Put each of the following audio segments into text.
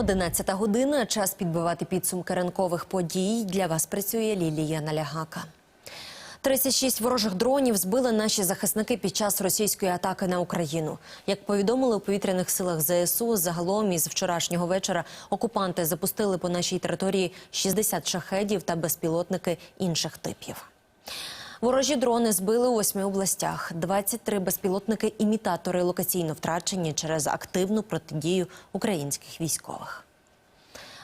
11 година. Час підбивати підсумки ранкових подій. Для вас працює Лілія Налягака. 36 ворожих дронів збили наші захисники під час російської атаки на Україну. Як повідомили у повітряних силах ЗСУ, загалом із вчорашнього вечора окупанти запустили по нашій території 60 шахедів та безпілотники інших типів. Ворожі дрони збили у восьми областях. 23 безпілотники-імітатори локаційно втрачені через активну протидію українських військових.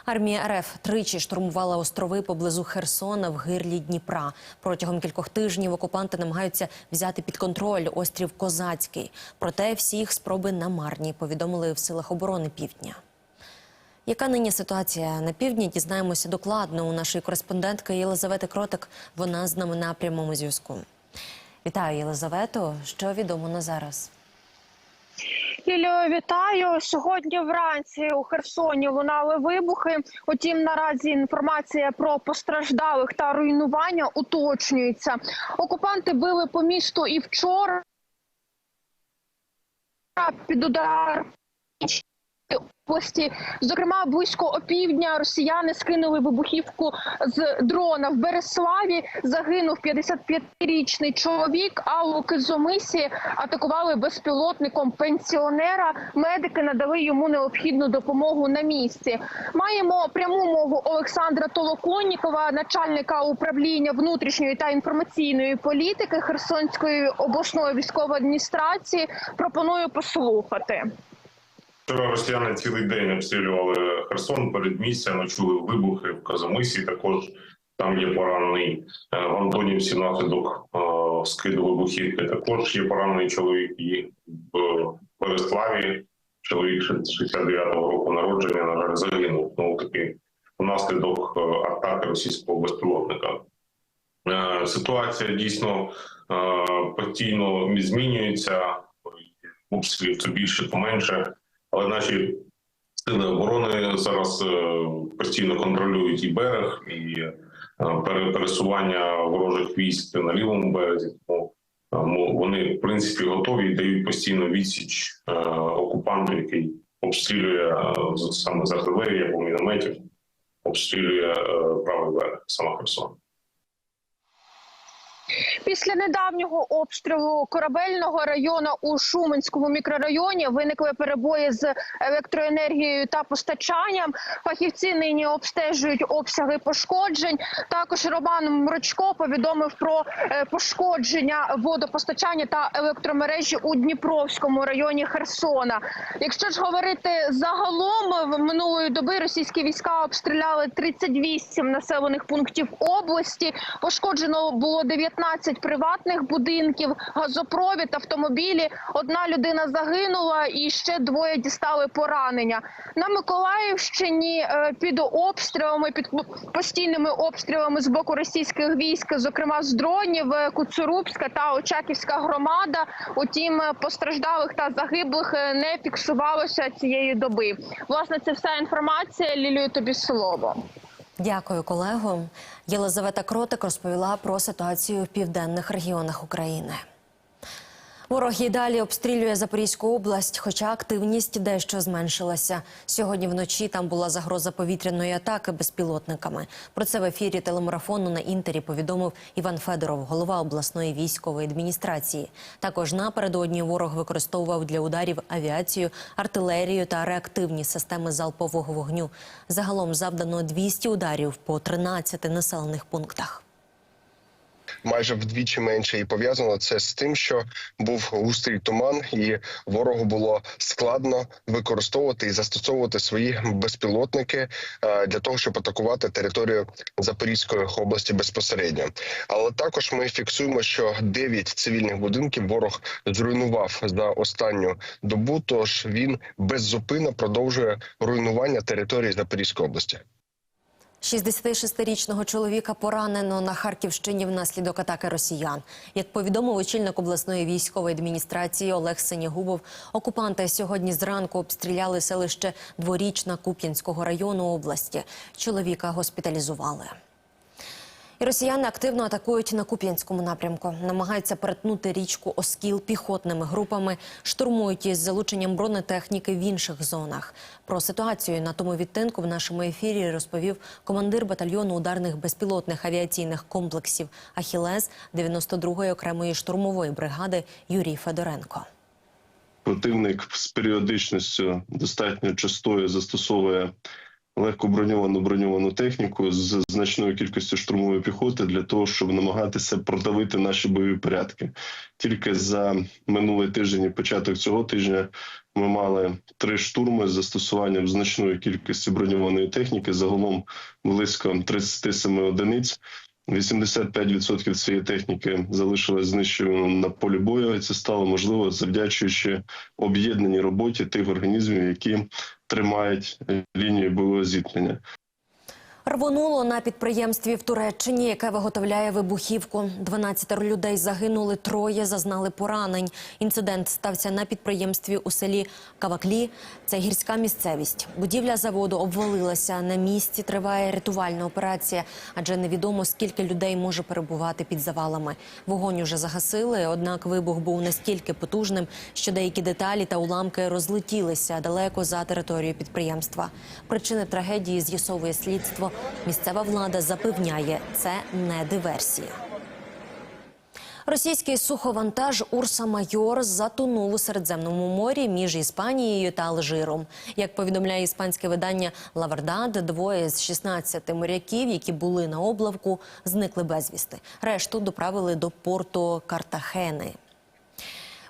Армія РФ тричі штурмувала острови поблизу Херсона в гирлі Дніпра. Протягом кількох тижнів окупанти намагаються взяти під контроль острів Козацький. Проте всі їх спроби намарні, повідомили в силах оборони Півдня. Яка нині ситуація на півдні? Дізнаємося докладно у нашої кореспондентки Єлизавети Кротик. Вона з нами на прямому зв'язку. Вітаю, Єлизавето. Що відомо на зараз? Лілію, вітаю. Сьогодні вранці у Херсоні лунали вибухи. Утім, наразі інформація про постраждалих та руйнування уточнюється. Окупанти били по місту і вчора під удар області. Зокрема, близько опівдня росіяни скинули вибухівку з дрона в Береславі. Загинув 55-річний чоловік. А у Кизомисі атакували безпілотником пенсіонера. Медики надали йому необхідну допомогу на місці. Маємо пряму мову Олександра Толоконнікова, начальника управління внутрішньої та інформаційної політики Херсонської обласної військової адміністрації. Пропоную послухати. Вчора росіяни цілий день обстрілювали Херсон передмістя, ночули вибухи в Казамисі. Також там є поранений Е, в Антонівці внаслідок е, скиду вибухівки. Також є поранений чоловік і в Переславі. Чоловік 69-го року народження, на жаль, загинув. Ну таки внаслідок е, атаки російського безпілотника. Ситуація дійсно постійно змінюється. Обстрілів то більше, то менше. Але наші сили оборони зараз е, постійно контролюють і берег, і е, пересування ворожих військ на лівому березі. Тому е, вони в принципі готові і дають постійно відсіч окупанту, який обстрілює саме з артилерії або мінометів, обстрілює правий берег, саме Херсон. Після недавнього обстрілу корабельного району у Шуменському мікрорайоні виникли перебої з електроенергією та постачанням. Фахівці нині обстежують обсяги пошкоджень. Також Роман Мрочко повідомив про е, пошкодження водопостачання та електромережі у Дніпровському районі Херсона. Якщо ж говорити загалом, в минулої доби російські війська обстріляли 38 населених пунктів області. Пошкоджено було 19 приватних будинків, газопровід, автомобілі. Одна людина загинула, і ще двоє дістали поранення. На Миколаївщині е, під обстрілами, під постійними обстрілами з боку російських військ, зокрема з дронів, е, Куцурубська та Очаківська громада. Утім, е, постраждалих та загиблих не фіксувалося цієї доби. Власне, це вся інформація. Лілію тобі слово. Дякую, колего. Єлизавета Кротик розповіла про ситуацію в південних регіонах України. Ворог і далі обстрілює Запорізьку область, хоча активність дещо зменшилася. Сьогодні вночі там була загроза повітряної атаки безпілотниками. Про це в ефірі телемарафону на інтері повідомив Іван Федоров, голова обласної військової адміністрації. Також напередодні ворог використовував для ударів авіацію, артилерію та реактивні системи залпового вогню. Загалом завдано 200 ударів по 13 населених пунктах майже вдвічі менше, і пов'язано це з тим, що був густрий туман, і ворогу було складно використовувати і застосовувати свої безпілотники е, для того, щоб атакувати територію Запорізької області безпосередньо. Але також ми фіксуємо, що 9 цивільних будинків ворог зруйнував за останню добу. Тож він беззупинно продовжує руйнування території Запорізької області. 66-річного чоловіка поранено на Харківщині внаслідок атаки росіян. Як повідомив очільник обласної військової адміністрації Олег Синігубов, окупанти сьогодні зранку обстріляли селище Дворічна Куп'янського району області. Чоловіка госпіталізували. І росіяни активно атакують на Куп'янському напрямку. Намагаються перетнути річку Оскіл піхотними групами, штурмують із залученням бронетехніки в інших зонах. Про ситуацію на тому відтинку в нашому ефірі розповів командир батальйону ударних безпілотних авіаційних комплексів Ахілес 92-ї окремої штурмової бригади Юрій Федоренко. Противник з періодичністю достатньо частою застосовує легко броньовану техніку з значною кількістю штурмової піхоти для того, щоб намагатися продавити наші бойові порядки. Тільки за минулий тиждень і початок цього тижня ми мали три штурми з застосуванням значної кількості броньованої техніки. Загалом близько 37 одиниць. 85% цієї техніки залишилось знищеною на полі бою. І це стало можливо завдячуючи об'єднаній роботі тих організмів, які тримають е, лінію бойового зіткнення. Рвонуло на підприємстві в Туреччині, яке виготовляє вибухівку. 12 людей загинули, троє зазнали поранень. Інцидент стався на підприємстві у селі Каваклі. Це гірська місцевість. Будівля заводу обвалилася. На місці триває рятувальна операція, адже невідомо скільки людей може перебувати під завалами. Вогонь уже загасили. Однак вибух був настільки потужним, що деякі деталі та уламки розлетілися далеко за територією підприємства. Причини трагедії з'ясовує слідство. Місцева влада запевняє, це не диверсія. Російський суховантаж Урса Майор затонув у Середземному морі між Іспанією та Алжиром. Як повідомляє іспанське видання Лавардад, двоє з 16 моряків, які були на облавку, зникли безвісти. Решту доправили до порту Картахени.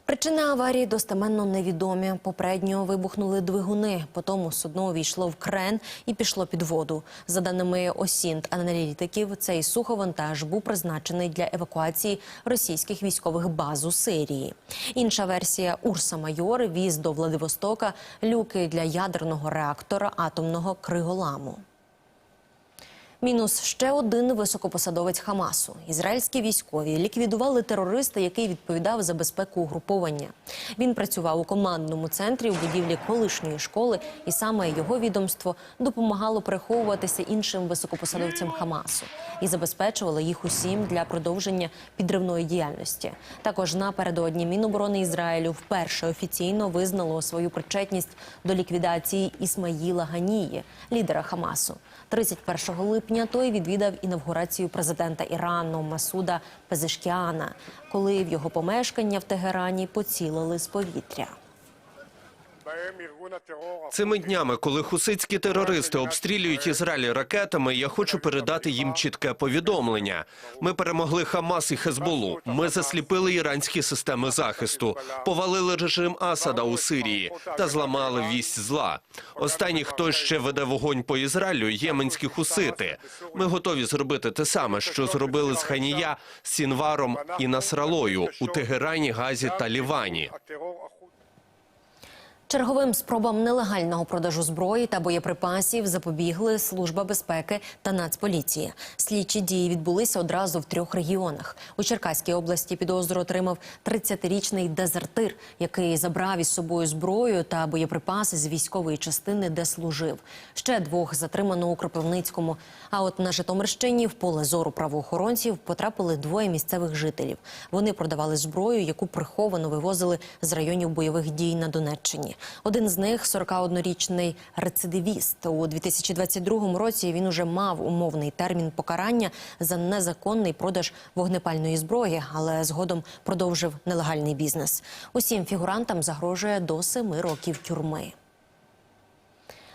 Причини аварії достеменно невідомі. Попередньо вибухнули двигуни. Потім судно увійшло в крен і пішло під воду. За даними Осінт аналітиків, цей суховантаж був призначений для евакуації російських військових баз у Сирії. Інша версія Урса Майор віз до Владивостока люки для ядерного реактора атомного криголаму. Мінус ще один високопосадовець Хамасу. Ізраїльські військові ліквідували терориста, який відповідав за безпеку угруповання. Він працював у командному центрі у будівлі колишньої школи, і саме його відомство допомагало переховуватися іншим високопосадовцям Хамасу і забезпечувало їх усім для продовження підривної діяльності. Також напередодні Міноборони Ізраїлю вперше офіційно визнало свою причетність до ліквідації Ісмаїла Ганії, лідера Хамасу. 31 липня той відвідав інавгурацію президента Ірану Масуда Пезешкіана, коли в його помешкання в Тегерані поцілили з повітря. Цими днями, коли хуситські терористи обстрілюють Ізраїль ракетами, я хочу передати їм чітке повідомлення. Ми перемогли Хамас і Хезболу. Ми засліпили іранські системи захисту, повалили режим Асада у Сирії та зламали вість зла. Останній, хто ще веде вогонь по Ізраїлю, єменські хусити. Ми готові зробити те саме, що зробили з Ханія, Сінваром і Насралою у Тегерані, Газі та Лівані. Черговим спробам нелегального продажу зброї та боєприпасів запобігли Служба безпеки та Нацполіція. Слідчі дії відбулися одразу в трьох регіонах. У Черкаській області підозру отримав 30-річний дезертир, який забрав із собою зброю та боєприпаси з військової частини, де служив. Ще двох затримано у Кропивницькому. А от на Житомирщині в поле зору правоохоронців потрапили двоє місцевих жителів. Вони продавали зброю, яку приховано вивозили з районів бойових дій на Донеччині. Один з них 41-річний рецидивіст. У 2022 році він уже мав умовний термін покарання за незаконний продаж вогнепальної зброї, але згодом продовжив нелегальний бізнес. Усім фігурантам загрожує до семи років тюрми.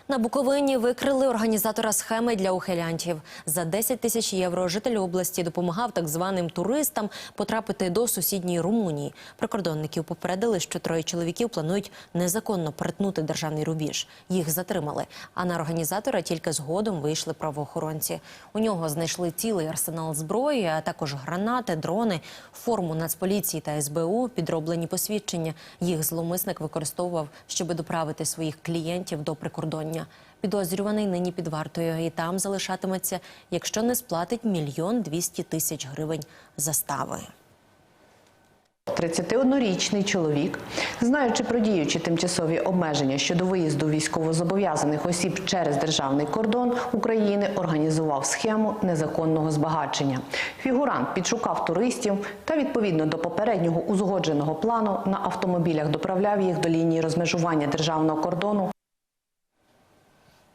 На Буковині викрили організатора схеми для ухилянтів. За 10 тисяч євро житель області допомагав так званим туристам потрапити до сусідньої Румунії. Прикордонників попередили, що троє чоловіків планують незаконно перетнути державний рубіж. Їх затримали. А на організатора тільки згодом вийшли правоохоронці. У нього знайшли цілий арсенал зброї, а також гранати, дрони, форму Нацполіції та СБУ, підроблені посвідчення. Їх зловмисник використовував, щоб доправити своїх клієнтів до прикордоння. Підозрюваний нині під вартою і там залишатиметься, якщо не сплатить мільйон двісті тисяч гривень застави. 31-річний чоловік, знаючи про діючі тимчасові обмеження щодо виїзду військовозобов'язаних осіб через державний кордон України, організував схему незаконного збагачення. Фігурант підшукав туристів та відповідно до попереднього узгодженого плану на автомобілях доправляв їх до лінії розмежування державного кордону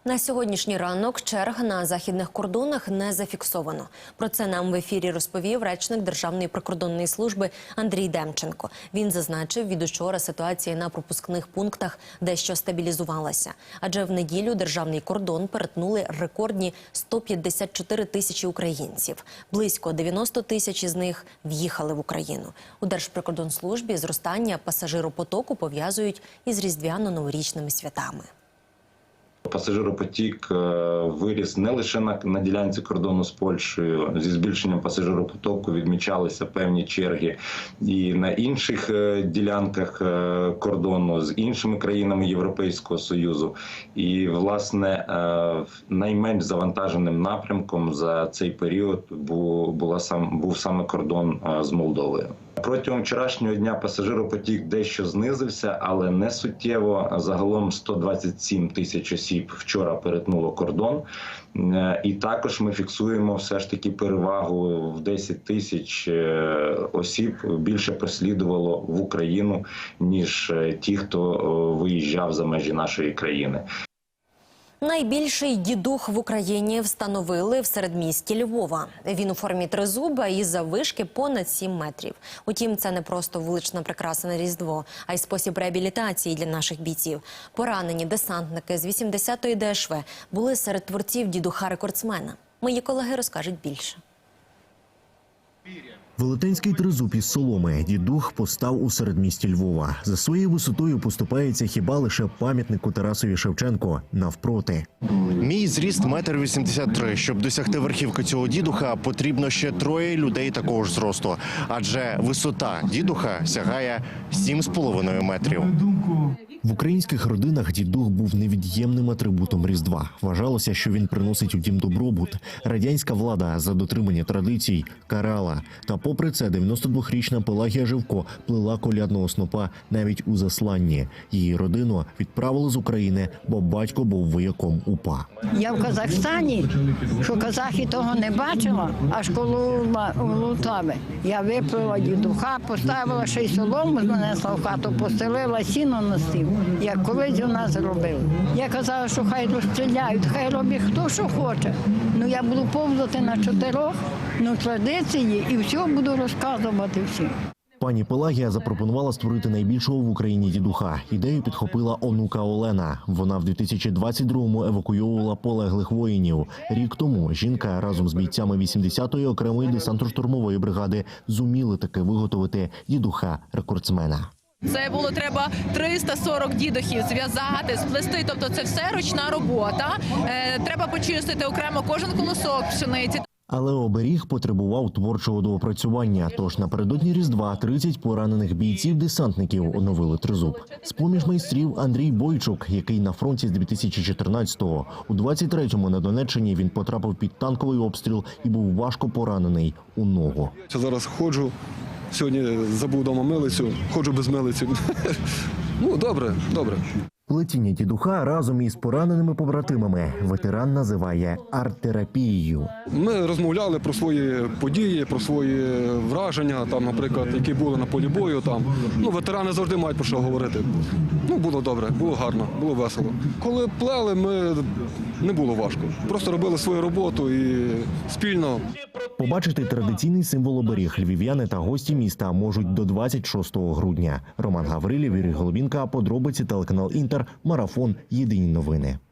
На сьогоднішній ранок черг на західних кордонах не зафіксовано. Про це нам в ефірі розповів речник Державної прикордонної служби Андрій Демченко. Він зазначив, від учора ситуація на пропускних пунктах дещо стабілізувалася. Адже в неділю державний кордон перетнули рекордні 154 тисячі українців. Близько 90 тисяч із них в'їхали в Україну. У Держприкордонслужбі зростання пасажиропотоку пов'язують із різдвяно-новорічними святами. Пасажиропотік е, виріс не лише на, на ділянці кордону з Польщею. Зі збільшенням пасажиропотоку відмічалися певні черги і на інших е, ділянках е, кордону з іншими країнами Європейського союзу. І власне найменш завантаженим напрямком за цей період був була сам був саме кордон з Молдовою. Протягом вчорашнього дня пасажиропотік дещо знизився, але не суттєво. Загалом 127 тисяч осіб вчора перетнуло кордон. Е, І також ми фіксуємо все ж таки перевагу в 10 тисяч е, осіб більше переслідувало в Україну ніж е, ті, хто виїжджав за межі нашої країни. Найбільший дідух в Україні встановили в середмісті Львова. Він у формі тризуба і заввишки понад 7 метрів. Утім, це не просто вулична прикраса на різдво, а й спосіб реабілітації для наших бійців. Поранені десантники з 80-ї ДШВ були серед творців дідуха рекордсмена. Мої колеги розкажуть більше. Велетенський тризуб із соломи дідух постав у середмісті Львова. За своєю висотою поступається хіба лише пам'ятнику Тарасові Шевченко навпроти. Мій зріст метр вісімдесят три. Щоб досягти верхівки цього дідуха, потрібно ще троє людей такого ж зросту, адже висота дідуха сягає сім з половиною метрів. В українських родинах дідух був невід'ємним атрибутом Різдва. Вважалося, що він приносить у дім добробут. Радянська влада за дотримання традицій карала. Та попри це, 92-річна Пелагія Живко плела колядного снопа навіть у засланні. Її родину відправили з України, бо батько був вояком УПА. Я в Казахстані, що казахи того не бачила, аж коло Лутави. Я виплила дідуха, поставила ще й солому, занесла в хату, постелила сіно на стіл, як колись у нас робили. Я казала, що хай розстріляють, хай робить хто що хоче. Ну я буду повзати на чотирьох, ну традиції і все буду розказувати всім. Пані Пелагія запропонувала створити найбільшого в Україні дідуха. Ідею підхопила онука Олена. Вона в 2022-му евакуйовувала полеглих воїнів. Рік тому жінка разом з бійцями 80-ї окремої десантно-штурмової бригади зуміли таки виготовити дідуха рекордсмена. Це було треба 340 дідухів зв'язати, сплести. Тобто це все ручна робота. Е, треба почистити окремо кожен колосок пшениці. Але оберіг потребував творчого доопрацювання. Тож напередодні різдва 30 поранених бійців-десантників оновили тризуб. З поміж майстрів Андрій Бойчук, який на фронті з 2014-го. У 23-му на Донеччині він потрапив під танковий обстріл і був важко поранений у ногу. Я зараз ходжу. Сьогодні забув вдома милицю, ходжу без милиці. Ну, добре, добре. Плетіння дідуха разом із пораненими побратимами ветеран називає арт-терапією. Ми розмовляли про свої події, про свої враження, там, наприклад, які були на полі бою. Там. Ну, ветерани завжди мають про що говорити. Ну, було добре, було гарно, було весело. Коли плели, ми не було важко. Просто робили свою роботу і спільно Побачити традиційний символ оберіг львів'яни та гості міста можуть до 26 грудня. Роман Гаврилів, Ірій Головінка, подробиці телеканал Інтер, марафон. Єдині новини.